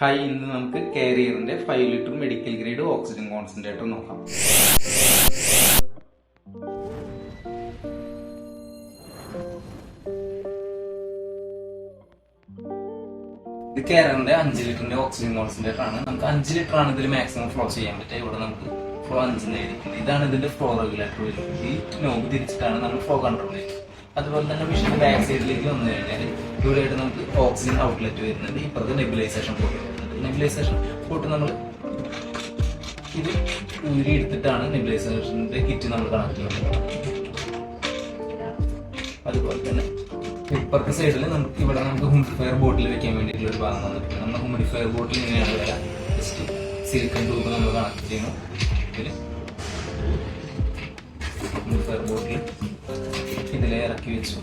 Hi ഇന്ന് നമുക്ക് കാരിയറിന്റെ five litre medical grade oxygen concentrator നോക്കാം. ഇത് കാരിയറിന്റെ അഞ്ച് ലിറ്ററിന്റെ ഓക്സിജൻ കോൺസെൻട്രേറ്റർ ആണ്. നമുക്ക് അഞ്ച് ലിറ്റർ ആണ് ഇതിൽ മാക്സിമം ഫ്ലോ ചെയ്യാൻ പറ്റുക. ഇവിടെ നമുക്ക് ഫ്ലോ അഞ്ചിന് എഴുതിക്കുന്നത് ഇതാണ് ഇതിന്റെ ഫ്ലോ റെഗുലേറ്റർ വരുന്നത്. ഈ നോബ് തിരിച്ചിട്ടാണ് നമ്മൾ ഫ്ലോ കൺട്രോൾ ചെയ്യുന്നത്. അതുപോലെ തന്നെ മിഷന്റെ ബാക്ക് സൈഡിലേക്ക് വന്നു കഴിഞ്ഞാൽ ഇവിടെയായിട്ട് നമുക്ക് ഓക്സിജൻ ഔട്ട്ലെറ്റ് വരുന്നുണ്ട്. ഇപ്പുറത്ത് നെബിലൈസേഷൻ പോട്ട് വരുന്നുണ്ട്. നെബിലൈസേഷൻ പോട്ട് നമ്മൾ ഇത് ഊരി എടുത്തിട്ടാണ് നെബിലൈസേഷന്റെ കിറ്റ് നമ്മൾ കണക്ട് ചെയ്യുന്നത് അതുപോലെ തന്നെ ഇപ്പുറത്തെ സൈഡിൽ നമുക്ക് ഇവിടെ നമുക്ക് ഹുമിഡിഫയർ ബോട്ടിൽ വെക്കാൻ വേണ്ടിയിട്ടുള്ള ഒരു ഭാഗം വന്നിട്ടുണ്ട്. നമ്മുടെ ഹുമിഡിഫയർ ബോട്ടിൽ ഇങ്ങനെയാണ് വരാം. ജസ്റ്റ് സിലിക്കൺ ട്യൂബ് നമ്മൾ കണക്ട് ചെയ്യുന്നു. ഹുമിഡിഫയർ ബോട്ടിൽ ഇതിലേ ഇറക്കി വെച്ചു.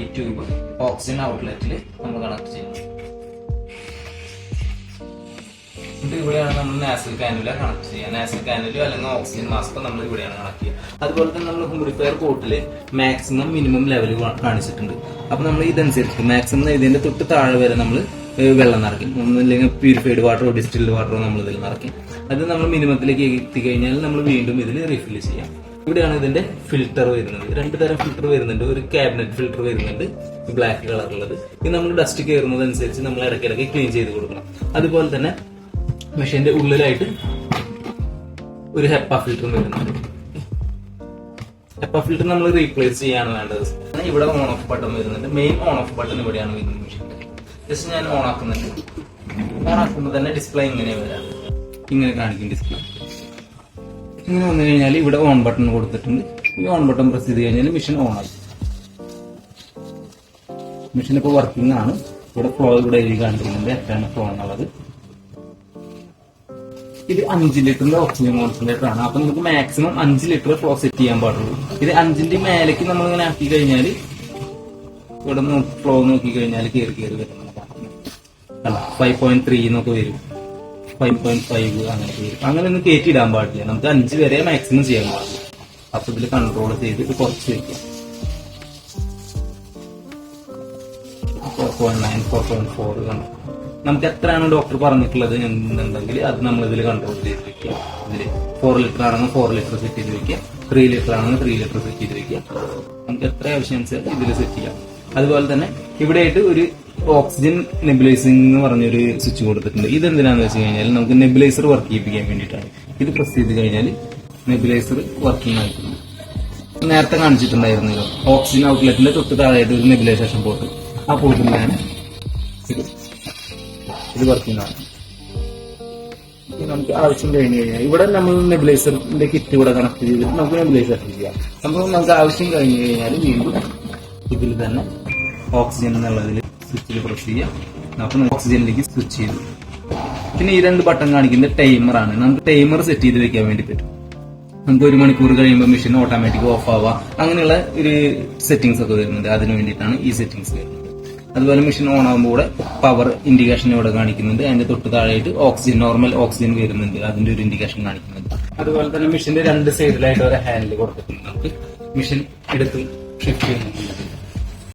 ഈ ട്യൂബ് ഓക്സിജൻ ഔട്ട്ലെറ്റിൽ നമ്മൾ കണക്ട് ചെയ്യുന്നു. എന്നിട്ട് ഇവിടെയാണ് നമ്മൾ നാസൽ കാനുല കണക്ട് ചെയ്യുക. നാസൽ കാനുല അല്ലെങ്കിൽ ഓക്സിജൻ മാസ്ക് നമ്മൾ ഇവിടെയാണ് കണക്ട് ചെയ്യുക. അതുപോലെ തന്നെ നമ്മൾ ഹ്യൂമിഡിഫയർ കോട്ടിൽ മാക്സിമം മിനിമം ലെവൽ കാണിച്ചിട്ടുണ്ട്. അപ്പൊ നമ്മൾ ഇതനുസരിച്ച് മാക്സിമം ഇതിന്റെ തൊട്ട് താഴെ വരെ നമ്മൾ വെള്ളം നിറയ്ക്കും. ഒന്നില്ലെങ്കിൽ പ്യൂരിഫൈഡ് വാട്ടറോ ഡിസ്റ്റിൽഡ് വാട്ടറോ നമ്മൾ ഇതിൽ നിറയ്ക്കും. അത് നമ്മൾ മിനിമത്തിലേക്ക് എത്തിക്കഴിഞ്ഞാൽ നമ്മൾ വീണ്ടും ഇതിൽ റീഫിൽ ചെയ്യാം. ഇവിടെയാണ് ഇതിന്റെ ഫിൽട്ടർ വരുന്നത്. രണ്ട് തരം ഫിൽട്ടർ വരുന്നുണ്ട്. ഒരു ക്യാബിനറ്റ് ഫിൽട്ടർ വരുന്നുണ്ട്. ബ്ലാക്ക് കളറുള്ളത് ഇത് നമ്മൾ ഡസ്റ്റ് കയറുന്നത് അനുസരിച്ച് നമ്മൾ ഇടയ്ക്കിടയ്ക്ക് ക്ലീൻ ചെയ്ത് കൊടുക്കണം. അതുപോലെ തന്നെ മെഷീന്റെ ഉള്ളിലായിട്ട് ഒരു ഹെപ്പ ഫിൽട്ടറും വരുന്നുണ്ട്. ഹെപ്പ ഫിൽറ്റർ നമ്മൾ റീപ്ലേസ് ചെയ്യാണ് വേണ്ടത്. ഇവിടെ ഓൺ ഓഫ് ബട്ടൺ വരുന്നുണ്ട്. മെയിൻ ഓൺ ഓഫ് ബട്ടൺ ഇവിടെയാണ് വരുന്നത് മെഷീൻ ജസ്റ്റ് ഞാൻ ഓൺ ആക്കുന്നുണ്ട്. ഓൺ ആക്കുമ്പോൾ തന്നെ ഡിസ്പ്ലേ ഇങ്ങനെ വരാം. ഇങ്ങനെ കാണിക്കും ഡിസ്പ്ലേ ഇങ്ങനെ വന്നു കഴിഞ്ഞാൽ ഇവിടെ ഓൺ ബട്ടൺ കൊടുത്തിട്ടുണ്ട്. ഈ ഓൺ ബട്ടൺ പ്രസ് ചെയ്ത് കഴിഞ്ഞാൽ മെഷീൻ ഓൺ ആയി. മെഷീൻ ഇപ്പോൾ വർക്കിംഗ് ആണ്. ഇവിടെ ഫ്ലോ ഇവിടെ എഴുതി കാണിക്കുന്നുണ്ട് എത്രയാണ് ഫ്ലോ ഉള്ളത് ഇത് അഞ്ച് ലിറ്ററിന്റെ ഓക്സിജൻ കോൺസെൻട്രേറ്റർ ആണ്. അപ്പൊ നമുക്ക് മാക്സിമം അഞ്ച് ലിറ്റർ ഫ്ലോ സെറ്റ് ചെയ്യാൻ പാടുള്ളൂ. ഇത് അഞ്ചിന്റെ മേലേക്ക് നമ്മൾ ഇങ്ങനെ ആക്കി കഴിഞ്ഞാൽ ഇവിടെ ഫ്ലോ നോക്കി കഴിഞ്ഞാൽ കയറി കയറി വരുന്നതാണ് ഫൈവ് പോയിന്റ് ത്രീ എന്നൊക്കെ വരും. ഫൈവ് പോയിന്റ് ഫൈവ് അങ്ങനെ അങ്ങനെ ഒന്നും കയറ്റിയിടാൻ പാടില്ല. നമുക്ക് അഞ്ച് വരെ മാക്സിമം ചെയ്യാൻ പാടില്ല. അപ്പൊ ഇതിൽ കൺട്രോൾ ചെയ്തിട്ട് കുറച്ച് വെക്കാം. നമുക്ക് എത്രയാണ് ഡോക്ടർ പറഞ്ഞിട്ടുള്ളത് എന്നുണ്ടെങ്കിൽ അത് നമ്മൾ ഇതിൽ കൺട്രോൾ ചെയ്ത് വെക്കുക ഇതിൽ ഫോർ ലിറ്റർ ആണെങ്കിൽ ഫോർ ലിറ്റർ സെറ്റ് ചെയ്ത് വെക്കുക ത്രീ ലിറ്റർ ആണെങ്കിൽ ത്രീ ലിറ്റർ സെറ്റ് ചെയ്ത് വെക്കുക നമുക്ക് എത്ര ആവശ്യം ഇതിൽ സെറ്റ് ചെയ്യാം. അതുപോലെ തന്നെ ഇവിടെയായിട്ട് ഒരു ഓക്സിജൻ നെബുലൈസിംഗ് എന്ന് പറഞ്ഞൊരു സ്വിച്ച് കൊടുത്തിട്ടുണ്ട്. ഇത് എന്തിനാന്ന് വെച്ച് കഴിഞ്ഞാൽ നമുക്ക് നെബുലൈസർ വർക്ക് ചെയ്യിപ്പിക്കാൻ വേണ്ടിയിട്ടാണ്. ഇത് പ്രസ് ചെയ്ത് കഴിഞ്ഞാൽ നെബുലൈസർ വർക്കിംഗ് ആയിട്ടുണ്ട് നേരത്തെ കാണിച്ചിട്ടുണ്ടായിരുന്നല്ലോ ഓക്സിജൻ ഔട്ട്ലെറ്റിന്റെ തൊട്ട് താഴെയായിട്ട് ഒരു നെബുലൈസേഷൻ പോർട്ട് ആ പോർട്ടിലാണ് ഇത്. ഇത് ആണ് നമുക്ക് ആവശ്യം കഴിഞ്ഞ് കഴിഞ്ഞാൽ ഇവിടെ നമ്മൾ നെബിലൈസറിന്റെ കിറ്റ് ഇവിടെ കണക്ട് ചെയ്തിട്ട് നമുക്ക് നെബിലൈസർ ചെയ്യാം. അപ്പോൾ നമുക്ക് ആവശ്യം കഴിഞ്ഞ് കഴിഞ്ഞാൽ വീണ്ടും ഇതിൽ തന്നെ ഓക്സിജൻ എന്നുള്ളതിൽ സ്വിച്ചിൽ പ്രസ് ചെയ്യാം അപ്പോൾ ഓക്സിജനിലേക്ക് സ്വിച്ച് ചെയ്തു. പിന്നെ ഈ രണ്ട് ബട്ടൺ കാണിക്കുന്നത് ടൈമറാണ് നമുക്ക് ടൈമർ സെറ്റ് ചെയ്ത് വെക്കാൻ വേണ്ടി പറ്റും. നമുക്ക് ഒരു മണിക്കൂർ കഴിയുമ്പോൾ മെഷീൻ ഓട്ടോമാറ്റിക് ഓഫ് ആവുക. അങ്ങനെയുള്ള ഒരു സെറ്റിംഗ്സ് ഒക്കെ വരുന്നുണ്ട്. അതിന് വേണ്ടിയിട്ടാണ് ഈ സെറ്റിംഗ്സ് വരുന്നത്. അതുപോലെ മെഷീൻ ഓൺ ആകുമ്പോൾ കൂടെ പവർ ഇൻഡിക്കേഷൻ ഇവിടെ കാണിക്കുന്നുണ്ട്. അതിന്റെ തൊട്ട് താഴെയായിട്ട് ഓക്സിജൻ നോർമൽ ഓക്സിജൻ വരുന്നുണ്ട്. അതിന്റെ ഒരു ഇൻഡിക്കേഷൻ കാണിക്കുന്നുണ്ട്. അതുപോലെ തന്നെ മെഷീന്റെ രണ്ട് സൈഡിലായിട്ട് ഒരു ഹാൻഡിൽ കൊടുത്തിട്ടുണ്ട്. നമുക്ക് മെഷീൻ എടുത്ത് ഷിഫ്റ്റ് ചെയ്യുന്നുണ്ട്.